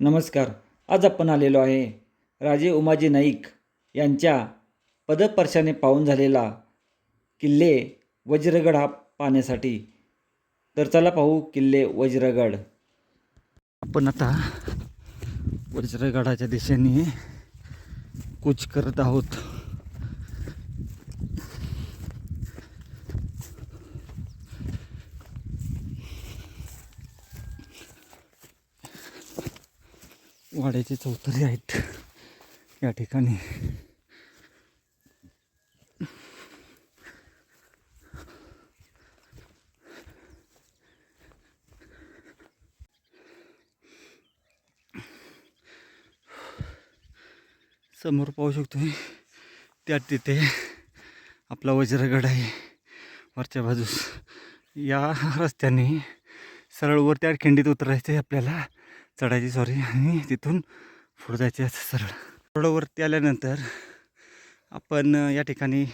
नमस्कार. आज आपण आलेलो आहे राजे उमाजी नाईक यांच्या पदस्पर्शाने पाहून झालेला किल्ले वज्रगड हा पाहण्यासाठी. तर चला पाहू किल्ले वज्रगड. आपण आता वज्रगडाच्या दिशेने कूच करत आहोत. वाड्याचे चौथरे आहेत. या ठिकाणी. समोर पाहू शकतोय त्यात तिथे आपला वज्रगड आहे. वरच्या बाजूस या रस्त्याने सरळ वर त्या खिंडीत उतरायचं आहे आपल्याला. चढायची सॉरी आणि तिथून पुढं जायचे असं सरळ. थोडं वरती आल्यानंतर आपण या ठिकाणी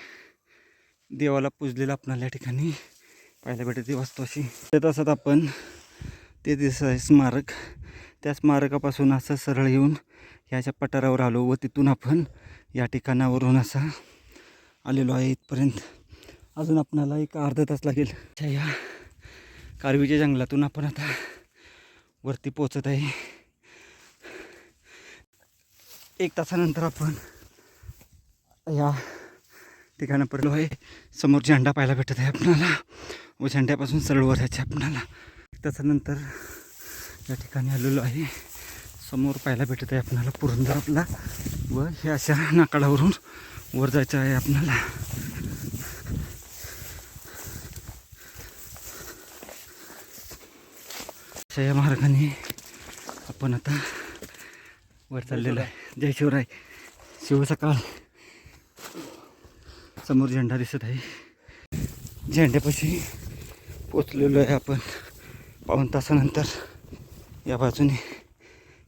देवाला पूजलेलं आपणाला या ठिकाणी पाहायला भेटते. वास्तू अशी. त्या तासात आपण ते दिसत आहे स्मारक. त्या स्मारकापासून असं सरळ येऊन ह्याच्या पठारावर आलो व तिथून आपण या ठिकाणावरून असा आलेलो आहे इथपर्यंत. अजून आपणाला एक अर्धा तास लागेल. अच्छा या कारवीच्या जंगलातून आपण आता वरती पोचत आहे. एक तासानंतर आपण या ठिकाणं पडलो आहे. समोर झेंडा पाहायला भेटत आहे आपणाला व म्हणजे झेंड्यापासून सरळ वर यायचे आपणाला एक तासानंतर या ठिकाणी आलेलो आहे. समोर पाहायला भेटत आहे आपणाला पुरंदर आपला. व हे अशा नाकाडावरून वर जायचं आहे आपणाला अशा या मार्गाने. आपण आता वर चाललेलो आहे. जय शिवराय. शिव सकाळ समोर झेंडा दिसत आहे. झेंड्यापाशी पोचलेलो आहे आपण. पाऊन तासानंतर या बाजूने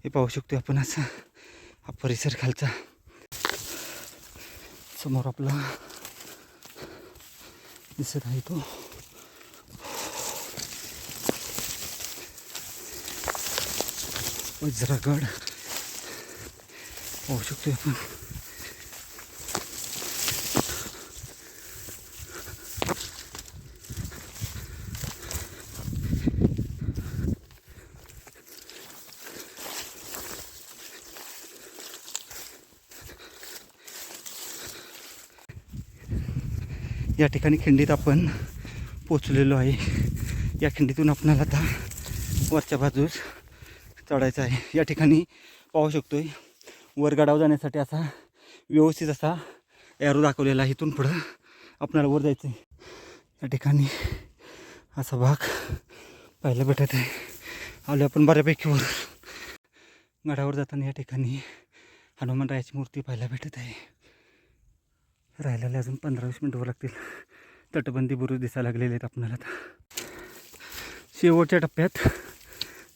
हे पाहू शकतो आपण असा हा परिसर खालचा. समोर आपला दिसत आहे तो. वज्रगड पाहू शकतो आपण. या ठिकाणी खिंडीत आपण पोचलेलो आहे. या खिंडीतून आपणाला आता वरच्या बाजूस चढायचं आहे. या ठिकाणी पाहू शकतोय. वर गडावर जाण्यासाठी असा व्यवस्थित असा एरो दाखवलेला आहे. इथून पुढं आपणाला वर जायचं आहे या ठिकाणी असा भाग पाहायला भेटत आहे. आलो आपण बऱ्यापैकी वर. गडावर जाताना या ठिकाणी हनुमानरायाची मूर्ती पाहायला भेटत आहे. राहिलेले अजून पंधरा वीस मिनटं लागतील. तटबंदी बुरुज दिसायला लागलेले आहेत आपणाला आता. शेवटच्या टप्प्यात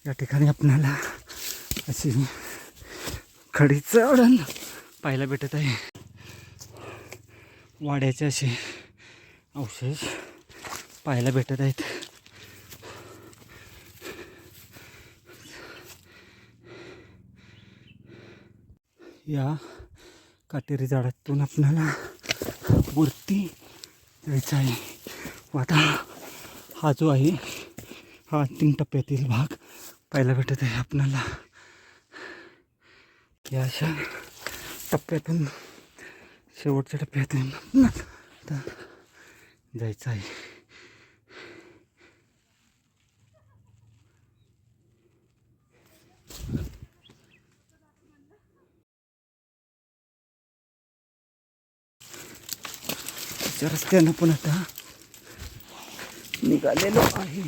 या ठिकाणी आपल्याला अशी खडी चढण पाहायला भेटत आहे. वाड्याचे असे अवशेष पाहायला भेटत आहेत. या काटेरी झाडातून आपल्याला वरती जायचं आहे. आता हा जो आहे हा अंतिम टप्प्यातील भाग पाहायला भेटत आहे आपणाला या अशा टप्प्यातून शेवटच्या टप्प्यातून आता जायचं आहे. रस्त्यानं पण आता निघालेलो आहे.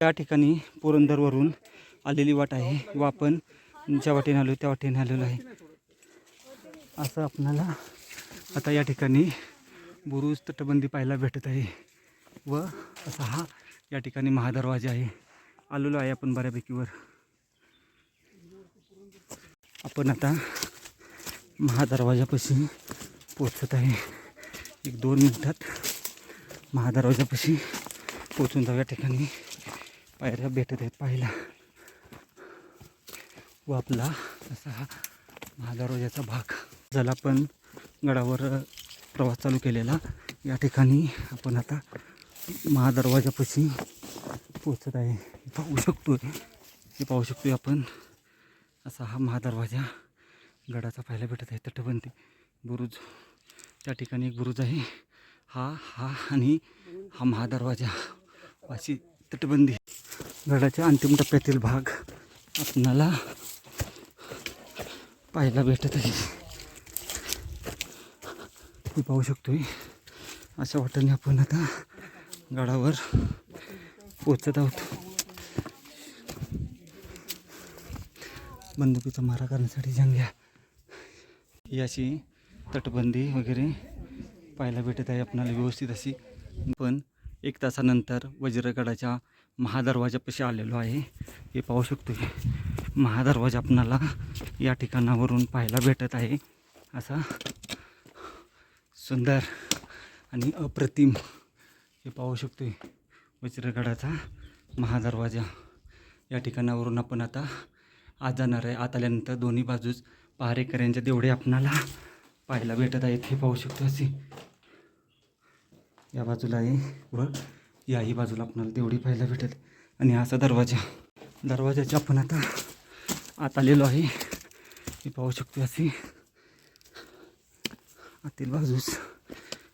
त्या ठिकाणी पुरंदरवरून आलेली वाट आहे व आपण ज्या वाटेने आलो त्या वाटेने आलेलो आहे. असं आपणाला आता या ठिकाणी बुरुज तटबंदी पाहायला भेटत आहे व असा हा या ठिकाणी महादरवाजा आहे. आलेलो आहे आपण बऱ्यापैकीवर आपण आता महादरवाजापाशी पोचत आहे. एक दोन मिनटात महादरवाजापाशी पोचून जाऊ या ठिकाणी. पायऱ्या भेटत आहेत पाहिला. व आपला असा हा महादरवाजाचा भाग. झाला पण गडावर प्रवास चालू केलेला. या ठिकाणी आपण आता महादरवाजापाशी पोचत आहे. पाहू शकतो हे पाहू शकतो आपण. असा हा महादरवाजा गडाचा पाहायला भेटत आहे. तटबंदी. बुरुज. त्या ठिकाणी एक बुरुज आहे. हा हा आणि हा महादरवाजा. अशी तटबंदी. गडाच्या अंतिम टप्प्यातील भाग आपणाला पाहायला भेटत आहे. मी पाहू शकतोय. अशा वाटेने आपण आता गडावर पोचत आहोत. बंदुकीचा मारा करण्यासाठी जंग्या. ही अशी तटबंदी वगैरे पाहायला भेटत आहे आपणाला व्यवस्थित अशी. पण एक तासानंतर वज्रगडाच्या महादरवाजापाशी आलेलो आहे. हे पाहू शकतो महादरवाजा आपणाला या ठिकाणावरून पाहायला भेटत आहे. असा सुंदर आणि अप्रतिम हे पाहू शकतो वज्रगडाचा महादरवाजा. या ठिकाणावरून आपण आता आज जाणार आहे. आत आल्यानंतर दोन्ही बाजूस पहारेकऱ्यांच्या देवडे आपणाला पाहायला भेटत आहेत. हे पाहू शकतो असे. या बाजूला आहे व याही बाजूला आपणाला तेवढी पाहायला भेटत आणि असा दरवाजा. दरवाजाच्या आपण आता आत आलेलो आहे. हे पाहू शकतो असे. आतील बाजूस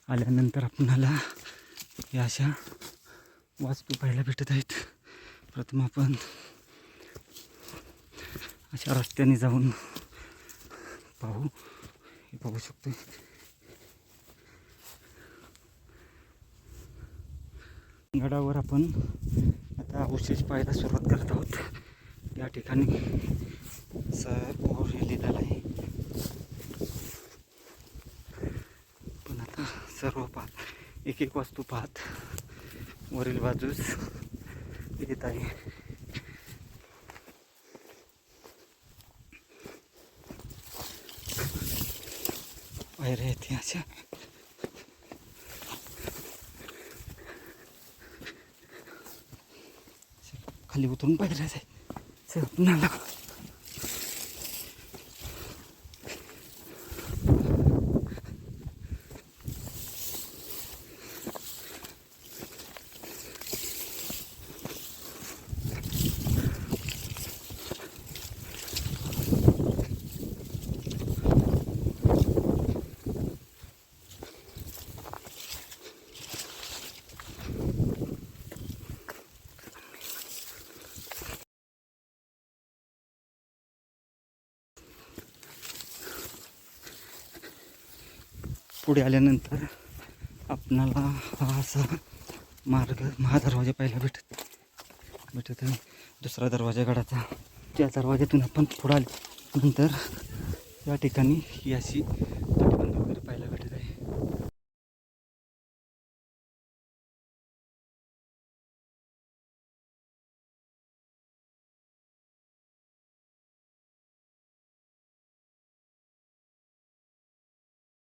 आल्यानंतर आपणाला या अशा वास्तू पाहायला भेटत आहेत. प्रथम आपण अशा रस्त्याने जाऊन पाहू. हे पाहू शकतो गडावर आपण आता अवशेष पाहायला सुरुवात करत आहोत. या ठिकाणी लिहिलेला लिहिलेलं आहे. पण आता सर्व पाहत एक एक वस्तू पाहत वरील बाजूस येत आहे. पायऱ्या येते अशा. खाली उतरून पायऱ्या आहे चल पुन्हा पुढे आल्यानंतर आपणाला हा असा मार्ग महादरवाजा पाहायला भेटत. भेटत आहे दुसरा दरवाजा गडाचा त्या दरवाज्यातून आपण पुढे आले. नंतर या ठिकाणी ही अशी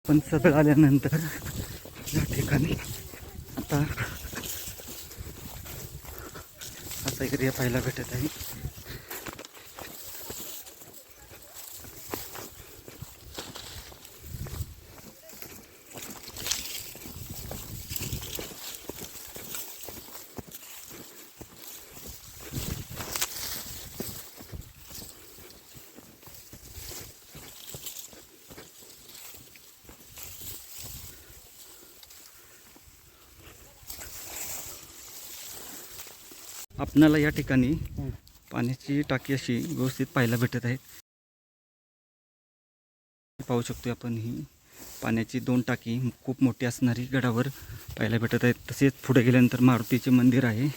पण सगळं आल्यानंतर या ठिकाणी आता असा एरिया पाहायला भेटत आहे. आपणाला या ठिकाणी पाण्याची टाकी अशी व्यवस्थित पाहायला भेटत आहे. पाहू शकतो आपण ही पाण्याची दोन टाकी खूप मोठी असणारी गडावर पाहायला भेटत आहेत. तसेच पुढे गेल्यानंतर मारुतीचे मंदिर आहे.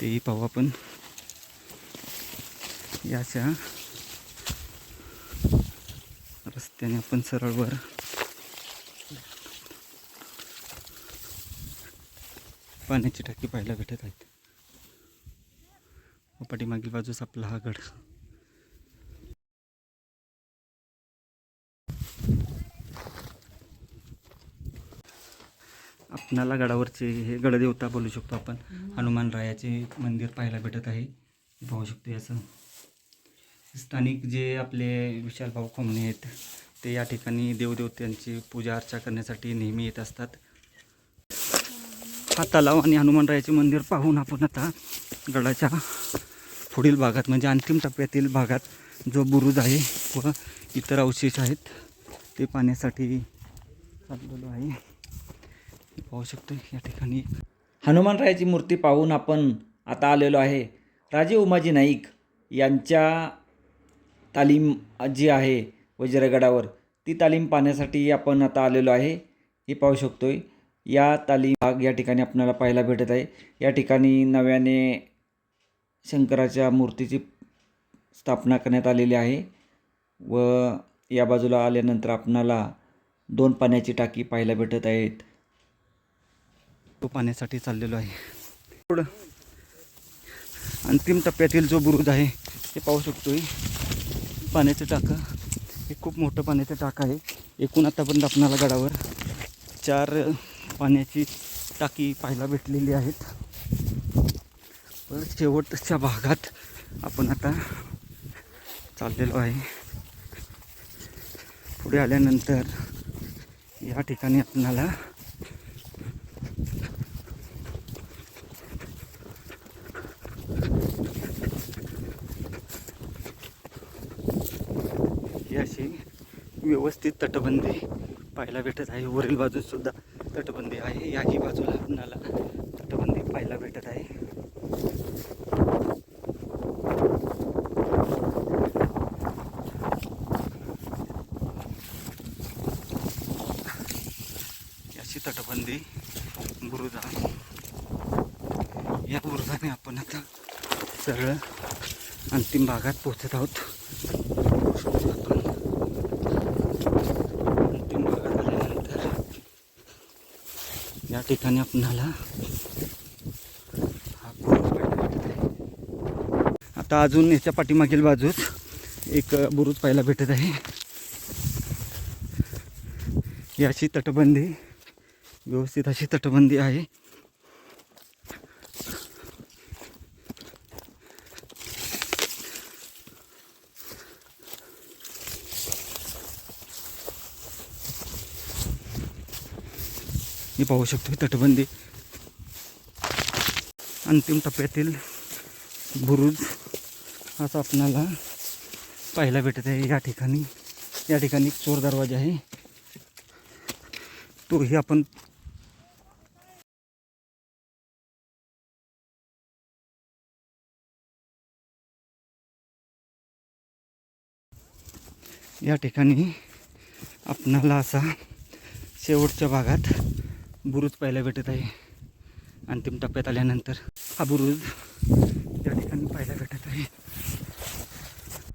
तेही पाहू आपण. या अशा रस्त्याने आपण सरळवर पाण्याची टाकी पाहायला भेटत आहेत. व पाठीमागील बाजूस आपला हा गड. आपणाला गडावरचे हे गडदेवता बोलू शकतो आपण. हनुमान रायाचे मंदिर पाहायला भेटत आहे. पाहू शकतो याचं स्थानिक जे आपले विशाल भाऊ खोमणे आहेत ते या ठिकाणी देवदेवत्यांची पूजा अर्चा करण्यासाठी नेहमी येत असतात. हा तलाव आणि हनुमानरायाचे मंदिर पाहून आपण आता गडाच्या पुढील भागात म्हणजे अंतिम टप्प्यातील भागात जो बुरुज आहे व इतर अवशेष आहेत ते पाहण्यासाठी चाललेलो आहे. पाहू शकतो या ठिकाणी. हनुमानरायाची मूर्ती पाहून आपण आता आलेलो आहे. राजे उमाजी नाईक यांच्या तालीम जी आहे वज्रगडावर ती तालीम पाहण्यासाठी आपण आता आलेलो आहे. हे पाहू शकतोय. या तालीम भाग या ठिकाणी आपल्याला पाहायला भेटत आहे. या ठिकाणी नव्याने शंकराच्या मूर्तीची स्थापना करण्यात आलेली आहे व या बाजूला आल्यानंतर आपणाला दोन पाण्याची टाकी पाहायला भेटत आहेत. तो पाण्यासाठी चाललेलो आहे. पुढं अंतिम टप्प्यातील जो बुरुज आहे ते पाहू शकतो पाण्याचं टाकं हे खूप मोठं पाण्याचं टाकं आहे. एकूण आतापर्यंत आपणाला गडावर चार पाण्याची टाकी पाहायला भेटलेली आहेत. पण शेवटच्या भागात आपण आता चाललेलो आहे. पुढे आल्यानंतर या ठिकाणी आपणाला ही अशी व्यवस्थित तटबंदी पाहायला भेटत आहे. वरील बाजूसुद्धा तटबंदी आहे. याही बाजूला आपणाला तटबंदी पाहायला भेटत आहे ही अशी तटबंदी बुरुजा या बुरुजाने आपण आता सरळ अंतिम भागात पोहोचत आहोत. आपण अंतिम भागात आल्यानंतर या ठिकाणी आपणाला हा आता अजून याच्या पाठीमागील बाजूस एक बुरुज पाहायला भेटत आहे. याची तटबंदी व्यवस्थित अशी तटबंदी आहे. मी पाहू शकतो तटबंदी. अंतिम टप्प्यातील बुरुज. असं आपणाला पाहायला भेटत आहे या ठिकाणी. या ठिकाणी एक चोर दरवाजा आहे. तोही आपण या ठिकाणी आपणाला असा शेवटच्या भागात बुरुज पाहायला भेटत आहे. अंतिम टप्प्यात आल्यानंतर हा बुरुज या ठिकाणी पाहायला भेटत आहे.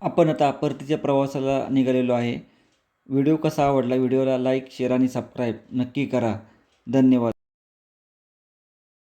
आपण आता परतीच्या प्रवासाला निघालेलो आहे. व्हिडिओ कसा आवडला? व्हिडिओला लाईक शेअर आणि सबस्क्राईब नक्की करा. धन्यवाद.